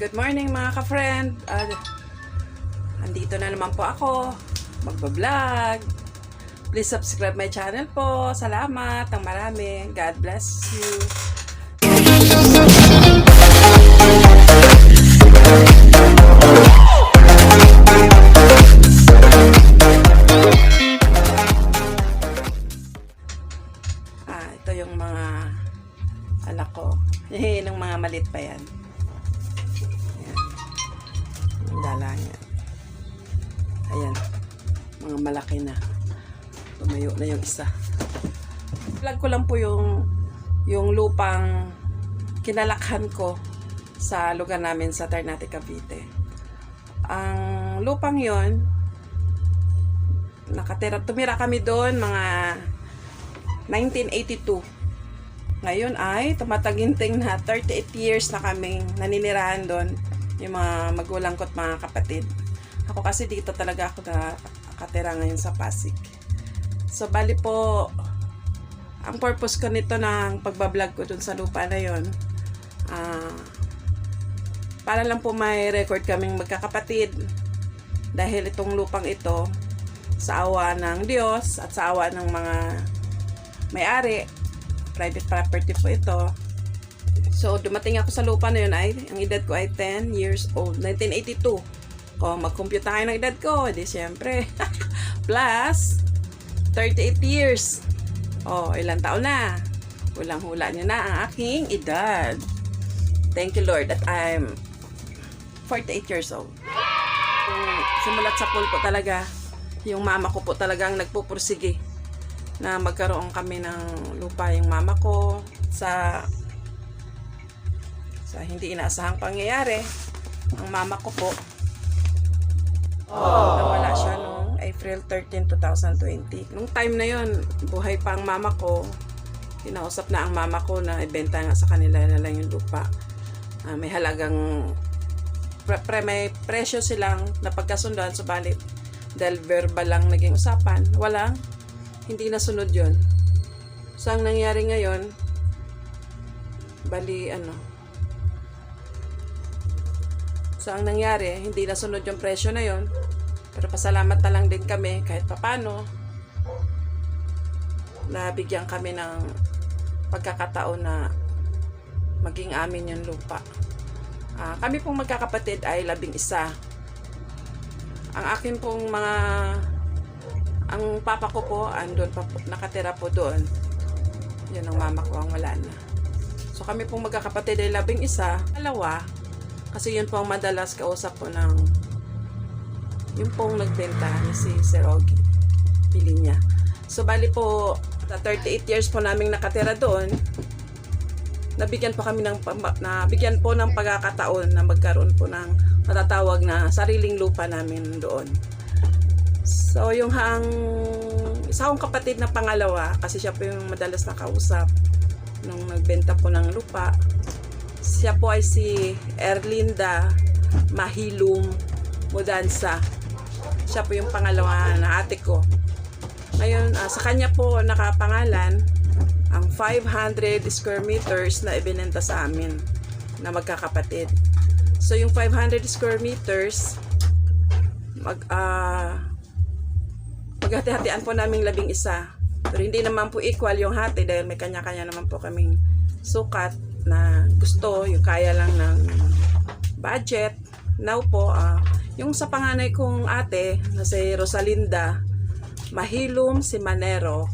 Good morning mga ka-friend. Uh, andito na naman po ako. Magbablog. Please subscribe my channel po. Salamat. Ang marami. God bless you. Ah, ito yung mga anak ko. Ng mga malit pa yan. Ang dala niya. Ayan. Mga malaki na. Tumayo na yung isa. Vlog ko lang po yung yung lupang kinalakhan ko sa lugar namin sa Ternate, Cavite. Ang lupang yon nakatira, tumira kami doon mga 1982. Ngayon ay tumataginting na 38 years na kaming naninirahan doon yung mga magulang ko at mga kapatid. Ako kasi dito talaga ako na nakatira ngayon sa Pasig. So bali po ang purpose ko nito ng pagbablog ko dun sa lupa na yon ah para lang po may record kaming magkakapatid dahil itong lupang ito sa awa ng Diyos at sa awa ng mga may-ari private property po ito so dumating ako sa lupa na yun ay ang edad ko ay 10 years old 1982 kung mag-compute tayo ng edad ko di syempre plus 38 years. Oh ilang taon na? Hulang hula niyo na ang aking edad. Thank you Lord that I'm 48 years old. Kung simulat sa pool po talaga. Yung mama ko po talagang nagpupursige na magkaroon kami ng lupa yung mama ko sa sa hindi inaasahang pangyayari ang mama ko po nawala siya noong April 13, 2020 nung time na yon buhay pa ang mama ko. Kinausap na ang mama ko na ibenta nga sa kanila na lang yung lupa. Ah, may halagang pre, pre, may presyo silang napagkasundoan subalit dahil verbal lang naging usapan walang hindi nasunod yon so ang nangyari ngayon bali ano so ang nangyari hindi nasunod yung presyo na yon pero pasalamat na lang din kami kahit papano nabigyan kami ng pagkakataon na maging amin yung lupa. Ah, kami pong magkakapatid ay labing isa. Ang akin pong mga ang papa ko po andun pa po, nakatira po doon. Yun ang mama ko ang wala na. So kami pong magkakapatid ay labing isa. Dalawa kasi yun po ang madalas kausap po ng yung pong nagbenta ni si Sir Ogie pili niya so bali po sa 38 years po naming nakatira doon nabigyan po kami ng nabigyan po ng pagkakataon na magkaroon po ng matatawag na sariling lupa namin doon. So yung hang isa kong kapatid na pangalawa kasi siya po yung madalas nakausap nung nagbenta po ng lupa. Siya po ay si Erlinda Mahilum Mudansa. Siya po yung pangalawa na ate ko. Ngayon, ah, sa kanya po nakapangalan ang 500 square meters na ibinenta sa amin na magkakapatid. So yung 500 square meters mag ah maghati-hatian po naming labing isa. Pero hindi naman po equal yung hati dahil may kanya-kanya naman po kaming sukat na gusto, yung kaya lang ng budget. Now po, ah, yung sa panganay kong ate na si Rosalinda Mahilum Simanero,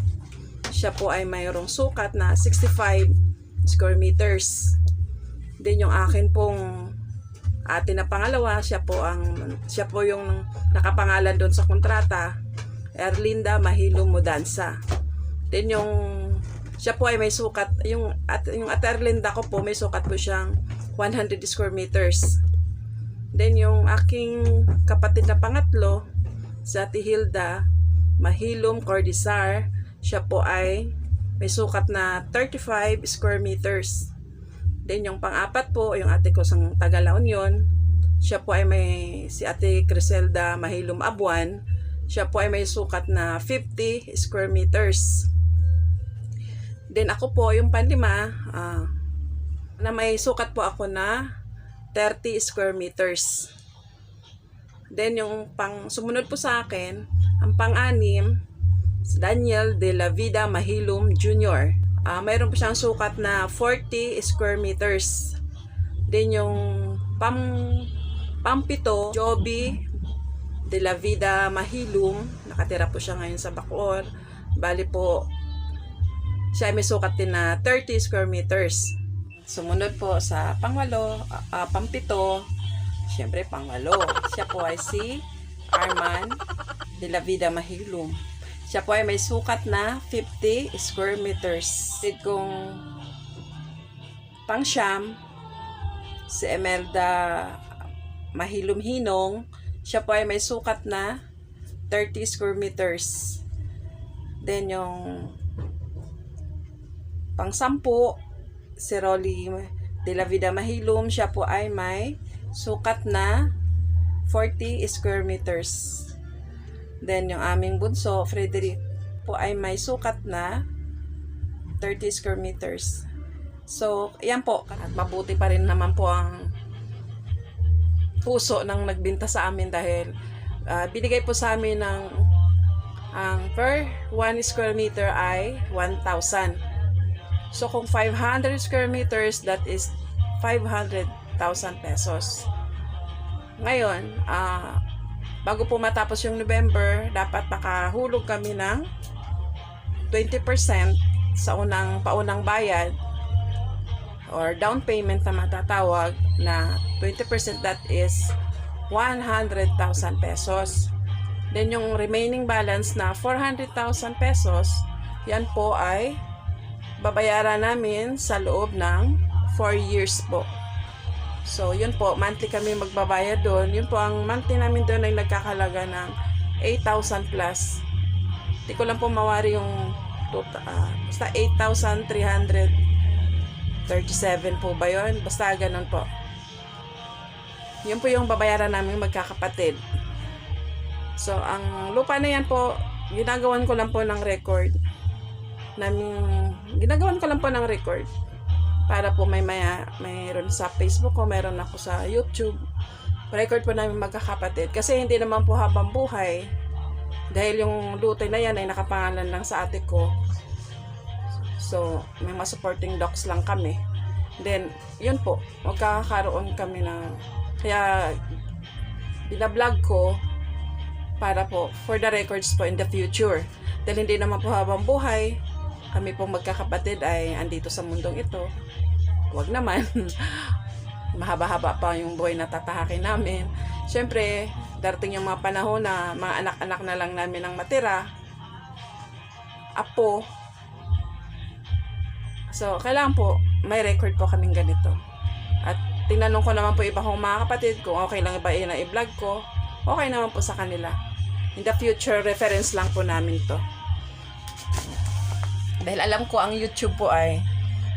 siya po ay mayroong sukat na 65 square meters. Then yung akin pong ate na pangalawa, siya po ang siya po yung nakapangalan doon sa kontrata, Erlinda Mahilum Mudansa. Then yung siya po ay may sukat, yung at yung at ko po may sukat po siyang 100 square meters. Then yung aking kapatid na pangatlo, si Ate Hilda Mahilum Cordisar, siya po ay may sukat na 35 square meters. Then yung pang-apat po, yung ate ko sa taga La Union, siya po ay may si Ate Criselda Mahilum Abuan, siya po ay may sukat na 50 square meters. Then ako po, yung panlima, ah, na may sukat po ako na 30 square meters. Then yung pang sumunod po sa akin, ang pang-anim, si Daniel de la Vida Mahilum Jr. Ah, mayroon po siyang sukat na 40 square meters. Then yung pam pampito, Joby de la Vida Mahilum, nakatira po siya ngayon sa Bacoor. Bali po, siya ay may sukat din na 30 square meters. Sumunod po sa pangwalo, ah, ah, pampito, syempre pangwalo. Siya po ay si Arman de la Vida Mahilum. Siya po ay may sukat na 50 square meters. Tid kong pangsyam, si Emelda Mahilum Hinong, siya po ay may sukat na 30 square meters. Then yung pang-sampu, si Rolly de la Vida Mahilum, siya po ay may sukat na 40 square meters. Then, yung aming bunso, Frederick, po ay may sukat na 30 square meters. So, yan po. At mabuti pa rin naman po ang puso ng nagbinta sa amin dahil ah, binigay po sa amin ng ang per 1 square meter ay 1,000. So, kung 500 square meters, that is 500,000 pesos. Ngayon, ah, bago po matapos yung November, dapat makahulog kami ng 20% sa unang paunang bayad or down payment na matatawag na 20% that is 100,000 pesos. Then yung remaining balance na 400,000 pesos, yan po ay babayaran namin sa loob ng 4 years po. So, yun po, monthly kami magbabayad doon. Yun po, ang monthly namin doon ay nagkakalaga ng 8,000 plus. Hindi ko lang po mawari yung total, ah, basta 8,337 po ba yun? Basta ganun po. Yun po yung babayaran namin magkakapatid. So, ang lupa na yan po, ginagawan ko lang po ng record. Namin, ginagawan ko lang po ng record para po may maya, mayroon sa Facebook ko, mayroon ako sa YouTube. Record po namin magkakapatid. Kasi hindi naman po habang buhay. Dahil yung lutoy na yan ay nakapangalan lang sa ate ko. So, may mga supporting docs lang kami. Then, yun po, magkakaroon kami ng, kaya, binablog ko, para po, for the records po in the future. Dahil hindi naman po habang buhay, kami pong magkakapatid ay andito sa mundong ito. Huwag naman. Mahaba-haba pa yung buhay na tatahakin namin. Siyempre, darating yung mga panahon na mga anak-anak na lang namin ang matira. Apo. So, kailangan po, may record po kaming ganito. At tinanong ko naman po iba kong mga kapatid kung okay lang ba na i-vlog ko. Okay naman po sa kanila. In the future, reference lang po namin to. Dahil alam ko ang YouTube po ay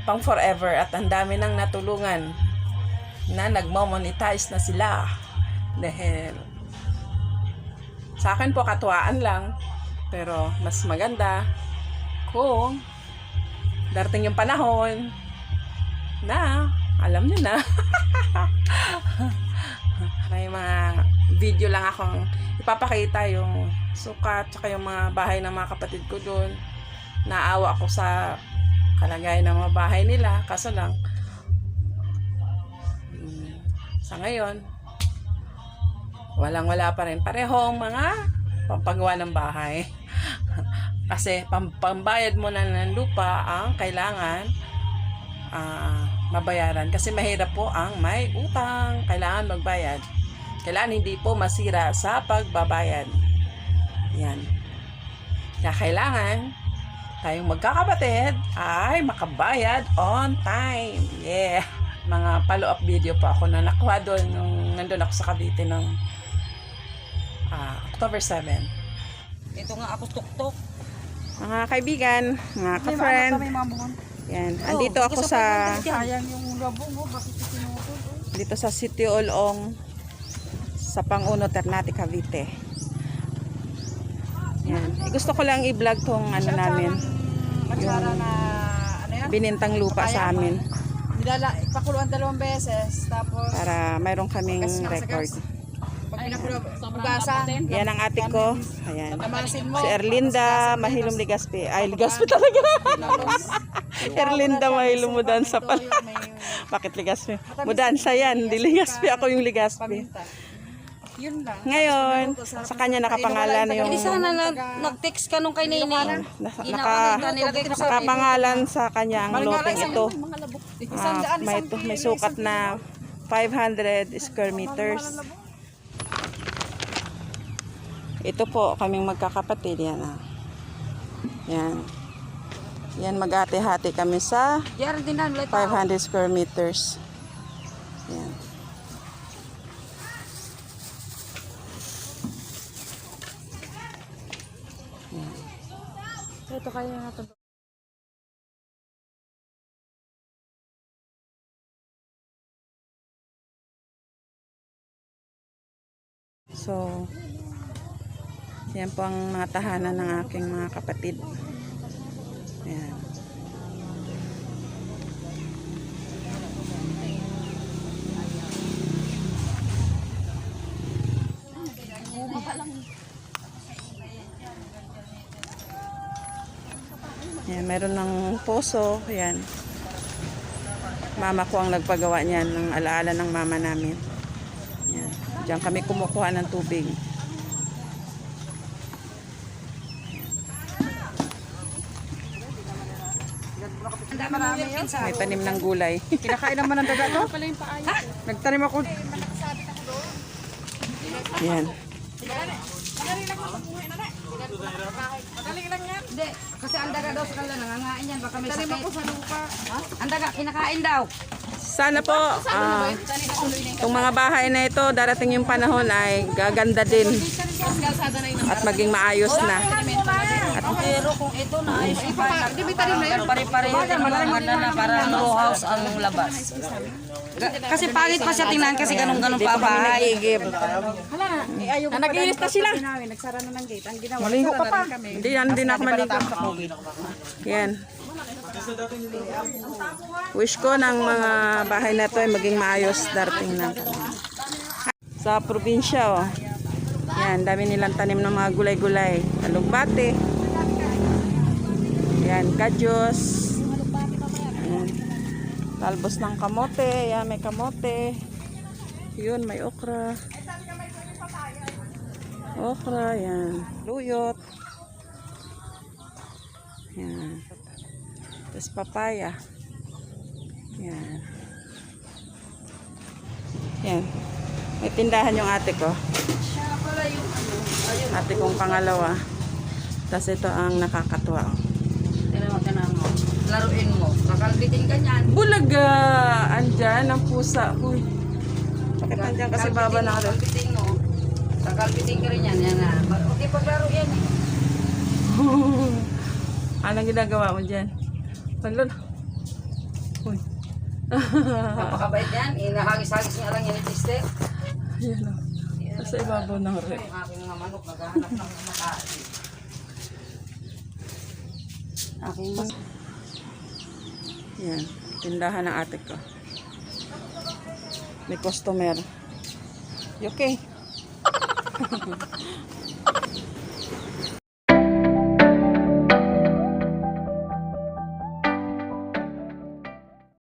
pang forever at ang dami nang natulungan na nagmo-monetize na sila. Dahil sa akin po katuwaan lang pero mas maganda kung darating yung panahon na alam nyo na may mga video lang akong ipapakita yung sukat tsaka yung mga bahay ng mga kapatid ko doon naawa ako sa kalagayan ng mga bahay nila kaso lang mm, sa ngayon walang wala pa rin. Parehong mga pampagawa ng bahay. Kasi pam, pambayad mo na ng lupa ang kailangan ah, mabayaran. Kasi mahirap po ang may utang kailangan magbayad. Kailangan hindi po masira sa pagbabayad. Yan. Kaya kailangan tayong magkakapatid ay makabayad on time. Yeah. Mga follow-up video pa ako na nakuha doon nung nandun ako sa Cavite ng ah, October 7. Ito nga ako tuktok. Mga kaibigan, mga ka-friend, yan. Andito ako sa Sayang yung labong mo, bakit itinutol? dito sa City Olong sa Panguno Ternate Cavite. Yan. Eh, gusto ko lang i-vlog tong ano namin, na, ano yan? binintang lupa sa amin. Idala, ipakuluan dalawang beses. Tapos, Para mayroon kaming record. pinakulo, ugasan. Yan ang ate ko. Ayan. Si Erlinda Mahilom Ligaspi. Ay, Ligaspi talaga. Erlinda Mahilom Mudansa pala. Bakit Ligaspi? Mudansa yan. Hindi Ligaspi. Ako yung Ligaspi. Paminta. Yun lang. Ngayon, sa kanya nakapangalan yung... Hindi sana na, nag-text ka nung kay Nene. Naka, nakapangalan sa kanya ang loteng ito. Isang daan, may, may sukat na 500 square meters. Ito po, kaming magkakapatid. Yan. Ah. Yan. Yan, mag-ate-hati kami sa Diyan din na, ulit. 500 square meters. Yan. Ito kayo na ito. So, yan po ang mga tahanan ng aking mga kapatid. Yan. Yan, meron ng poso. Yan. Mama ko ang nagpagawa niyan ng alaala ng mama namin. Yan. Diyan kami kumukuha ng tubig. May tanim ng gulay. Kinakain naman ng daga to. Nagtanim ako. Yan. Hindi, kasi ang daga daw sa kanila, nangangain yan. Baka may sakit. Tanim ako sa lupa. Ha? Ang daga, kinakain daw. Sana po, ah, itong mga bahay na ito, darating yung panahon ay gaganda din. At maging maayos na. Pero kung ito na ayos pa, pare-pareho din mga maganda na para row house ang labas. Kasi pangit pa siya tingnan kasi ganun-ganun pa bahay. Nagigib. Na nag-inis na sila. Nagsara na ng gate. Ang ginawa, Maligo ka pa. kami. Hindi, hindi na ako maligo. Yan. Wish ko ng mga bahay na to ay maging maayos darating na. Sa probinsya, oh. Yan, dami nilang tanim ng mga gulay-gulay. Alugbate. Yan, kadyos. Yan. Talbos ng kamote. Yan, may kamote. Yun, may okra. Okra, yan. Luyot. Yan. Tapos papaya. Yan. Yan. May tindahan yung ate ko. Ate kong pangalawa. Tapos ito ang nakakatuwa. Tinawa ka na mo. Laruin mo. Kakalbitin ka niyan. Bulaga! Andyan ang pusa. Uy. Bakit andyan kasi baba na rin? Kakalbitin mo. Kakalbitin ka rin yan. Yan na. Hindi paglaro yan eh. Anong ginagawa mo dyan? Talon. Uy. Napakabait yan. Inahagis-hagis niya lang yan ni Sister. Yan o. Sa ibabaw ng rin. Ang aking mga manok naghahanap ng makain. Aking mas... Yan. Tindahan ng ate ko. May customer. Okay?